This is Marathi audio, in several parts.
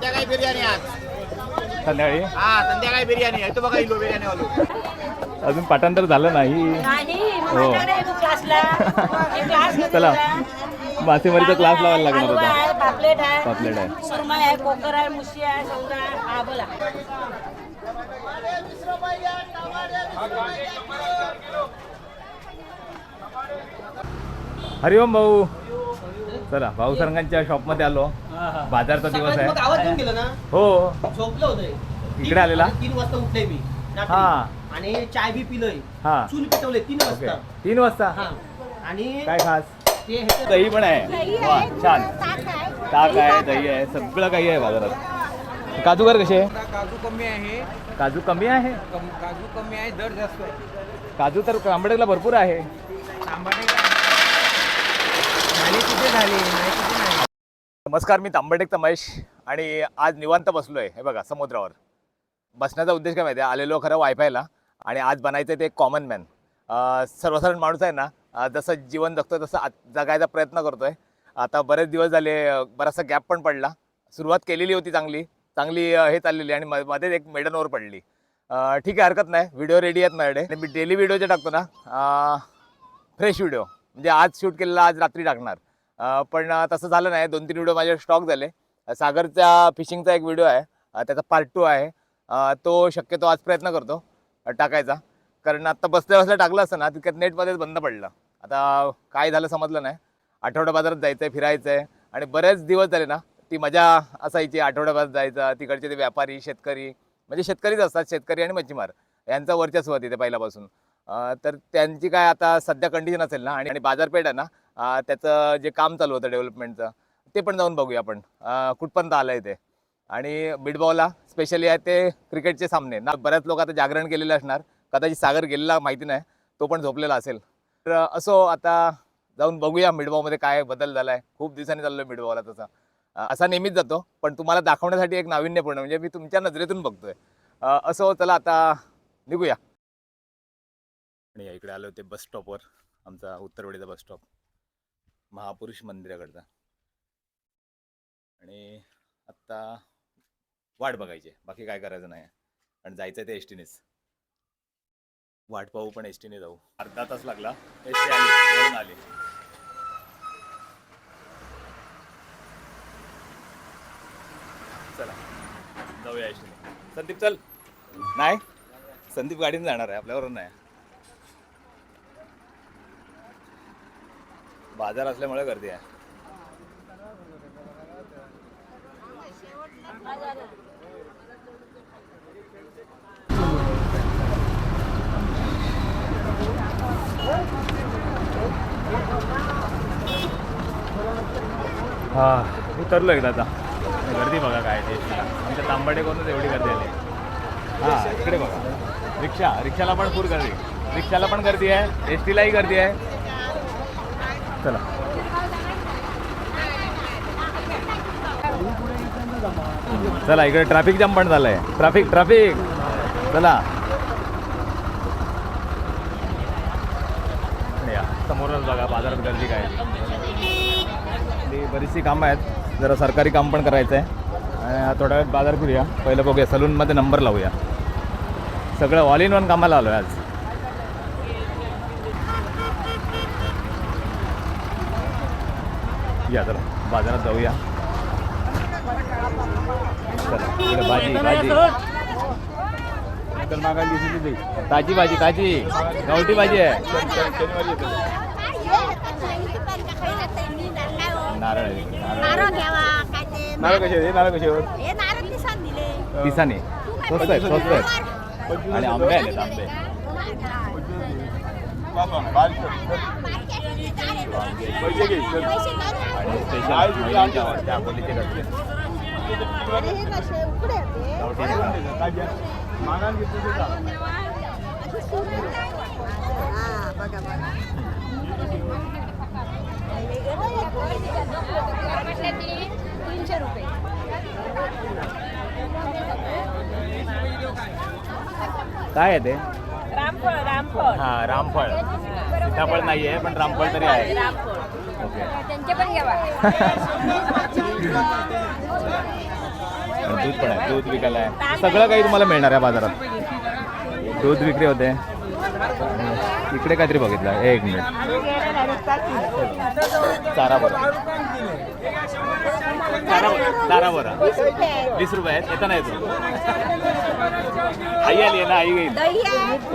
संध्याकाळी बिर्याणी आज. संध्याकाळी? हा संध्याकाळी बिर्याणी आहे. तो बघा इलो बिर्याणी वालो अजून पाठांतर झालं नाही. नाही हो. चला. मासेमारीचा क्लास लावायला लागणार होता. आहे पापलेट आहे पापलेट आहे. सुरमई आहे कोकर आहे मुशी आहे समजा हा बोला हरिओम भाऊ. चला भाऊ सरंगांच्या शॉपमध्ये आलो. बाजारचा दिवस आहे. हो. झोपलं होतं इकडे आलेला? तीन वाजता उठले मी. हा. आणि चाय बी पिलंय. हा. चूल पिटवले तीन वाजता. तीन वाजता? हा. आणि काय खास? दही पण आहे. वा छान. ताक आहे. दही आहे सगळं काही आहे बाजारात. काजूगर कसे काजू कमी आहे. काजू कमी आहे? काजू कमी आहे दर जास्त आहे. काजू तर आंबेडकरला भरपूर आहे. कुठे नाही कुठे नाही. नमस्कार मी तांबटेक तमेश आणि आज निवांत बसलो आहे हे बघा समुद्रावर. बसण्याचा उद्देश काय माहिती आहे आलेलो खरं वायफायला आणि आज बनायचं ते कॉमन मॅन सर्वसाधारण माणूस आहे ना जसं जीवन जगतो तसं आत- जगायचा प्रयत्न करतोय. आता बरेच दिवस झाले बराचसा गॅप पण पडला. सुरुवात केलेली होती चांगली. चांगली हे चाललेली आणि म- मध्येच एक मेडनवर पडली. ठीक आहे हरकत नाही. व्हिडिओ रेडी आहेत माझ्याकडे. आणि मी डेली व्हिडिओ जे टाकतो ना फ्रेश व्हिडिओ म्हणजे आज शूट केलेला आज रात्री टाकणार. पण तसं झालं नाही. दोन तीन व्हिडिओ माझे स्टॉक झाले. सागरचा फिशिंगचा एक व्हिडिओ आहे. त्याचा पार्ट टू आहे. तो शक्यतो आज प्रयत्न करतो टाकायचा. कारण आत्ता बसल्या बसल्या टाकलं असतं ना तितक्यात नेटमध्येच बंद पडलं. आता काय झालं समजलं नाही. आठवडा बाजारात जायचं आहे फिरायचं आहे आणि बरेच दिवस झाले ना ती मजा असायची. आठवडा बाजारात जायचं तिकडचे ते व्यापारी शेतकरी. म्हणजे शेतकरीच असतात शेतकरी आणि मच्छीमार. यांचा वर्चस्व तिथे पहिल्यापासून. तर त्यांची काय आता सध्या कंडिशन असेल ना आणि आणि बाजारपेठ आहे ना त्याचं जे काम चालू होतं डेव्हलपमेंटचं ते पण जाऊन बघूया आपण. कुठपर्यंत आलं आहे ते. आणि बिडबॉला स्पेशली आहे ते क्रिकेटचे सामने. ना बऱ्याच लोक आता जागरण केलेले असणार. कदाचित सागर गेलेला माहिती नाही तो पण झोपलेला असेल. तर असो आता जाऊन बघूया मिडबॉलमध्ये काय बदल झाला आहे खूप दिवसांनी चाललो आहे मिडबावला तसा असा नेहमीच जातो पण तुम्हाला दाखवण्यासाठी एक नाविन्यपूर्ण म्हणजे मी तुमच्या नजरेतून बघतोय. असो चला आता निघूया. नाही इकडे आलो होते बस स्टॉपवर आमचा उत्तरवडीचा बस स्टॉप महापुरुष मंदिराकडचा. आणि आत्ता वाट बघायची. आहे. बाकी काय करायचं नाही. आणि जायचं ते एस टीनेच वाट पाहू पण एस टीने जाऊ. अर्धा तास लागला. एस टी आली. आली. चला. जाऊया एस टीने संदीप चल. नाही. संदीप गाडीने जाणार आहे. आपल्यावरून नाही. बाजार असल्यामुळे गर्दी आहे. हा उतरलो एकदा आता. गर्दी बघा काय ते. आमच्या तांबाडे कोणतं एवढी गर्दी आली हा इकडे बघा. रिक्षा रिक्षाला पण पूर गर्दी. रिक्षाला पण गर्दी आहे. एस टीलाही गर्दी आहे. चला. चला इकडे ट्रॅफिक जाम पण झालंय. ट्रॅफिक ट्रॅफिक चला. या, समोरच बघा बाजारात गर्दी काय बरीचशी कामं आहेत. जरा सरकारी काम पण करायचं आहे आणि थोड्या वेळात बाजार फिरूया. पहिलं बघूया सलूनमध्ये नंबर लावूया. सगळं ऑल इन वन कामाला आलो आहे आज. या चला. बाजारात जाऊया. चला भाजी भाजी. ताजी भाजी ताजी. गावठी भाजी आहे. नारळ नारळ कसे नारळ कसे? हे पिसाने स्वस्त आणि आंबे आलेत आंबे. बघा तीनशे रुपये काय आहे ते? रामफळ. हा रामफळ. सीताफळ नाही आहे पण रामफळ तरी आहे. रामफळ ओके. त्यांचे पण घ्यावा. दूध पण आहे दूध विकायला आहे. सगळं काही तुम्हाला मिळणार आहे बाजारात. दूध विक्री होते. इकडे काहीतरी बघितलं. एक मिनिट. चारा बरं चारा चारा बरं वीस रुपये आहेत. येतो आई आली आहे ना आई आहे.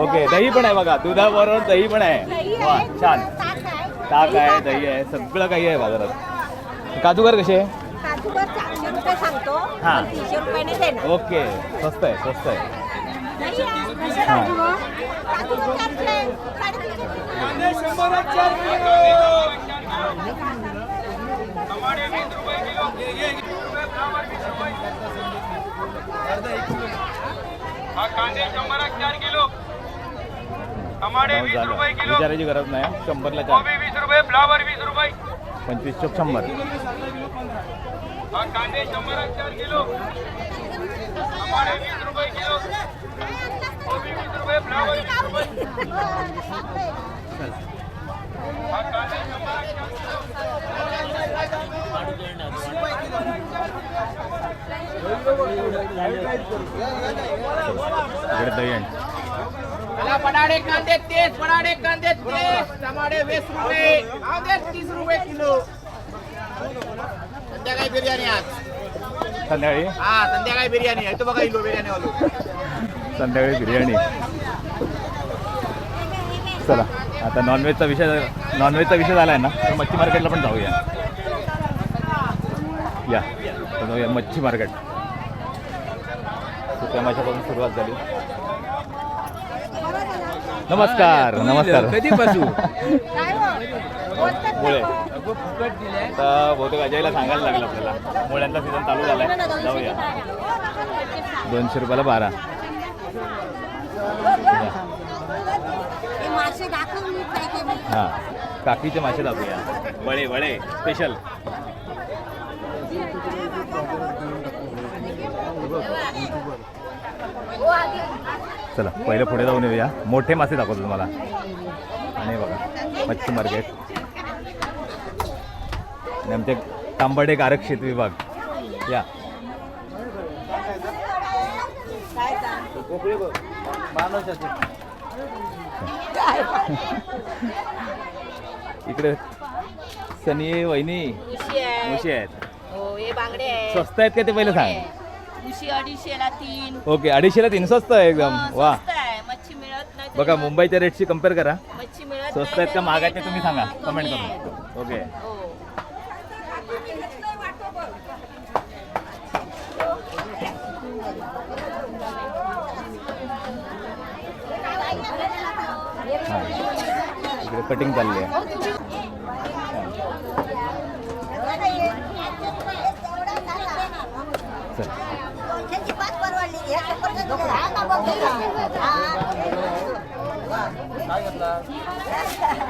ओके दही पण आहे बघा. दुधाबरोबर दही पण आहे. वा छान. ताक आहे. दही आहे सगळं काही आहे बाजारात. काजूगर कसे? हा. ओके स्वस्त आहे स्वस्त आहे. हा. विचारायची गरज नाही शंभरला चार वीस रुपये फ्लावर वीस रुपये पंचवीस चौक शंभर कांदे शंभर चार किलो। टमाटे वीस रुपये किलो। कोबी वीस रुपये फ्लावर वीस रुपये पडाडे कांदे तेच पडाडे कांदे तेच टमाटे वीस रुपये. कांदे तीस रुपये किलो. संध्याकाळी बिर्याणी आज. संध्याकाळी? हा संध्याकाळी बिर्याणी आहे. तो बघा किलो बिर्याणी वालो संध्याकाळी बिर्याणी. चला. आता नॉनव्हेजचा विषय नॉनव्हेजचा विषय झाला आहे ना तर मच्छी मार्केटला पण जाऊया. या तर जाऊया मच्छी मार्केट. सुक्या माशापासून सुरुवात झाली. नमस्कार नमस्कार. कधी बसू? काय हो? मुळे. आता बहुतेक अजयला सांगायला लागलं आपल्याला. मुळ्यांचा सीझन चालू झाला आहे जाऊया. दोनशे रुपयाला बारा. हे मासे दाखवून मी काय केलं. हां काकीचे मासे दाखवूया. वळे वळे स्पेशल चला पहिलं पुढे जाऊन येऊया. मोठे मासे दाखवतो तुम्हाला. आणि बघा मच्छी मार्केट. आणि आमचे तांबडे आरक्षित विभाग. या. इकडे सनी वहिनी उशी आहेत. हो हे बांगडे आहे स्वस्त आहेत का ते पहिले सांग. उशी अडीचशेला तीन. ओके अडीचशेला तीन स्वस्त आहे एकदम. हा, वा. स्वस्त आहे. मच्छी मिळत नाही बघा मुंबईच्या रेटशी कंपेअर करा. मच्छी मिळत स्वस्त आहेत का महाग आहेत ते तरी तुम्ही सांगा. कमी कमेंट. करून ओके हो हां इकडे कटिंग चालली आहे चल दोनशेची पाच परवडली. हे सफरचंद दिलं. हा ना बघ त्याला. हा. काय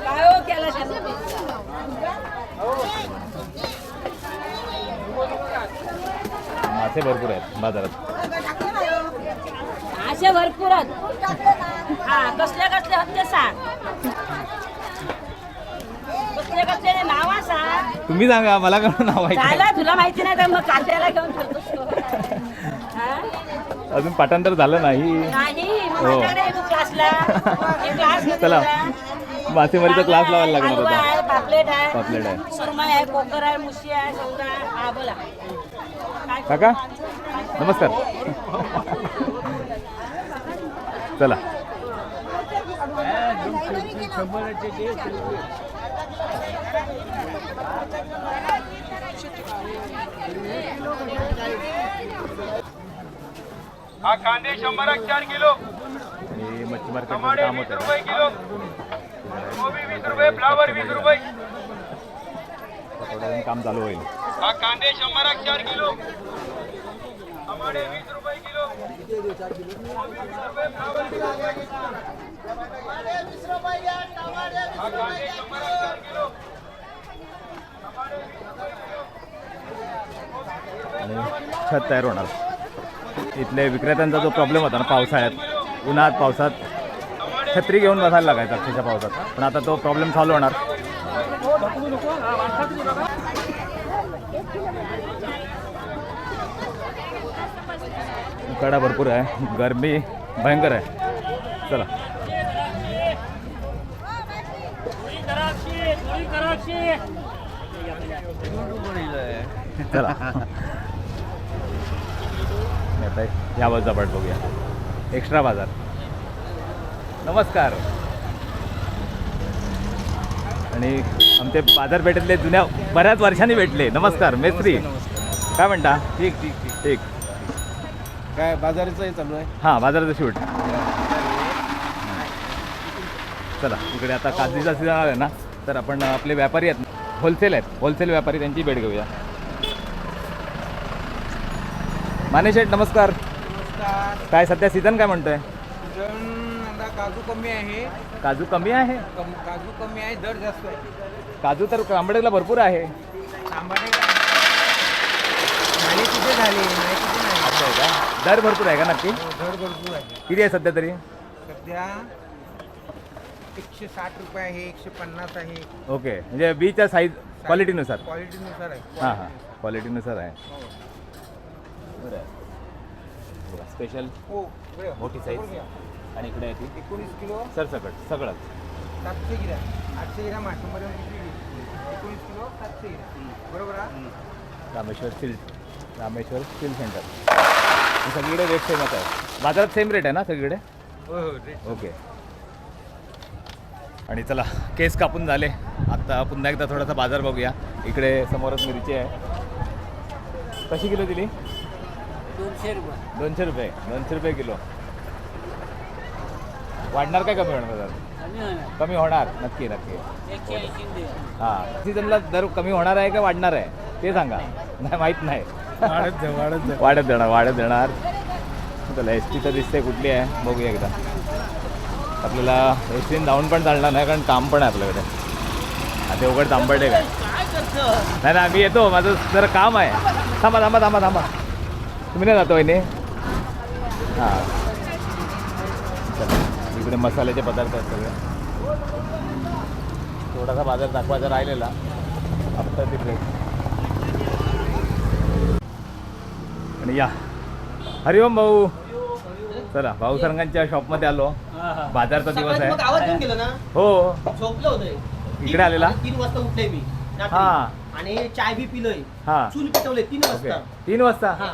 हो केला त्यानं? मासे भरपूर आहेत बाजारात. असे भरपूर आहेत. हा कसले कसले होते सांग कसले कसले नावा सांग तुम्ही सांगा मला का नाव. झालं तुला माहिती नाही तर मग कांद्याला घेऊन. हा? अजून पाठांतर झालं नाही. हो. चला. मासेमारीचा क्लास लावायला लागणार होता आहे पापलेट आहे पापलेट आहे. सुरमई आहे कोकर आहे मुशी आहे समजा. हा बोला. काय काका नमस्कार. चला. हा कांदे शंभर चार किलो. आणि मच्छी टमाटे काम होतं. रुपये किलो. कोबी वीस रुपये फ्लावर वीस रुपये. वेळाने काम चालू होईल. हा कांदे शंभर चार किलो. टमाटे वीस रुपये किलो. हा कांदे शंभर चार किलो. आणि छत तयार होणार. इथले विक्रेत्यांचा जो प्रॉब्लेम होता ना पावसाळ्यात उन्हात पावसात छत्री घेऊन बसायला लागायचा अक्षरशः पावसात. पण आता तो प्रॉब्लेम सॉल्व होणार. उकाडा भरपूर आहे. गरमी भयंकर आहे. चला. चला. नाही आता या बाजूचा पाठ बघूया. एक्स्ट्रा बाजार. नमस्कार. आणि आमचे बाजारपेठेतले जुन्या बऱ्याच वर्षांनी भेटले. नमस्कार मेस्त्री. काय म्हणता? ठीक ठीक ठीक. ठीक. काय बाजाराचंही चालू आहे? हां बाजाराचं शूट. चला इकडे आता काजूचा सीझन आला ना तर आपण आपले व्यापारी आहेत होलसेल आहेत. होलसेल व्यापारी त्यांची भेट घेऊया. माने शेठ नमस्कार. नमस्कार. काय सध्या सीझन काय म्हणतोय? आता काजू कमी आहे. काजू कमी आहे? कम काजू कमी आहे दर जास्त आहे. काजू तर आंबेडकरला भरपूर आहे. झाले झाले नाही नाही. असं आहे का? दर भरपूर आहे का नक्की? दर भरपूर आहे. किती आहे सध्या तरी? सध्या एकशे साठ रुपये आहे एकशे पन्नास आहे. ओके. म्हणजे बीच्या साईज क्वालिटीनुसार क्वालिटीनुसार आहे. हां हां. क्वालिटीनुसार आहे. हो. बरं. स्पेशल हो. मोठी साईज. आणि इकडे आहे ती. एकोणीस किलो. सरसकट सगळंच. सातशे ग्रॅम. आठशे ग्रॅम एकोणीस किलो सातशे ग्रॅम. बरोबर Rameshwar steel Rameshwar steel centre. हे सगळीकडे रेट सेमच आहे. बाजारात सेम रेट आहे ना सगळीकडे? हो हो ओके. आणि चला केस कापून झाले. आत्ता पुन्हा एकदा थोडासा बाजार बघूया. इकडे समोरच मिरची आहे. कशी किलो दिली? दोनशे रुपये. दोनशे रुपये दोनशे रुपये किलो. वाढणार काय कमी होणार कमी होणार. कमी होणार नक्की नक्की. एकशे ऐंशी दे हां सीझनला दर कमी होणार आहे का वाढणार आहे? ते सांगा. नाही माहीत नाही. वाढत जा वाढत जा. वाढत देणार वाढत देणार. चला एस टी तर दिसते कुठली आहे? बघूया एकदा. आपल्याला एस टीने जाऊन पण चालणार नाही कारण काम पण आहे आपल्याकडे. आता उघड तांबडे काय? नाही ना मी येतो. माझं जरा काम आहे. थांबा थांबा थांबा थांबा. तुम्ही नाही जातो वहिनी? हां. इकडे मसाल्याचे पदार्थ आहेत सगळे. थोडासा बाजार दाखवायचा राहिलेला. आफ्टर ब्रेक आणि या. हरिओम भाऊ. चला भाऊ सरंगांच्या शॉपमध्ये आलो. बाजारचा दिवस आहे. हो. इकडे आलेला? तीन वाजता उठले मी. हा. आणि चाय बी पिलोय. हां. चूल पेटवले तीन वाजता. तीन वाजता? हा.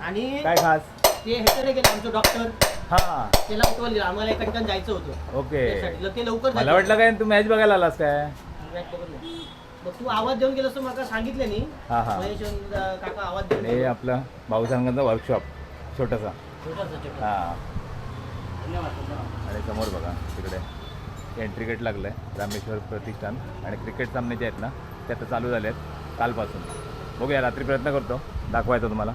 आणि काय खास? ते ह्याच्याकडे गेले आमचं डॉक्टर हां. त्याला उठवले आम्हाला एका ठिकाणी जायचं होतं. ओके. त्यासाठी. ते लवकर मला वाटलं काय तू मॅच बघायला आलास काय? काय मग तू आवाज देऊन गेलास तर मला सांगितलं नाही. हा, हा. महेश अं, काका आवाज देऊन आणि आपलं भाऊ सरंगांचा वर्कशॉप छोटासा. छोटासा, छोटा. हां. धन्यवाद, धन्यवाद. आणि समोर बघा तिकडे एंट्री गेट लागलं आहे रामेश्वर प्रतिष्ठान. आणि क्रिकेट सामने जे आहेत ना ते आता चालू झाले आहेत कालपासून. बघूया रात्री प्रयत्न करतो. दाखवायचा तुम्हाला.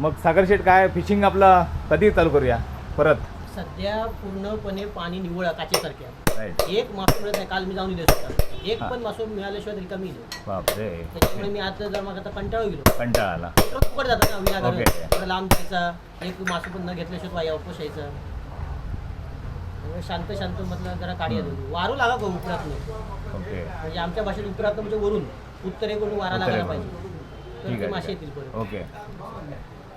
मग सागर शेठ काय फिशिंग आपला कधी चालू करूया? परत. सध्या पूर्णपणे पाणी निवळ काचेसारखे आहे. राईट एक मासू मिळत नाही काल मी जाऊन दिले एक. पण मासू मिळाल्याशिवाय रिकामी गेलो बापरे. त्याच्यामुळे मी आता जर मग आता कंटाळू गेलो. कंटाळा आला. फुकट जातात ना विनाकारण. थोडं लांब जायचा. एक मासू पण न घेतल्याशिवाय वाया उपवास यायचा. त्यामुळे शांत शांत मधलं जरा काढी वारू लागा गो उपरात ओके म्हणजे आमच्या भाषेत उपरात म्हणजे वरून. उत्तरेकडून वारा उत्तरेकडून. लागायला पाहिजे. तर ठीक ते आहे मासे येतील परत. ओके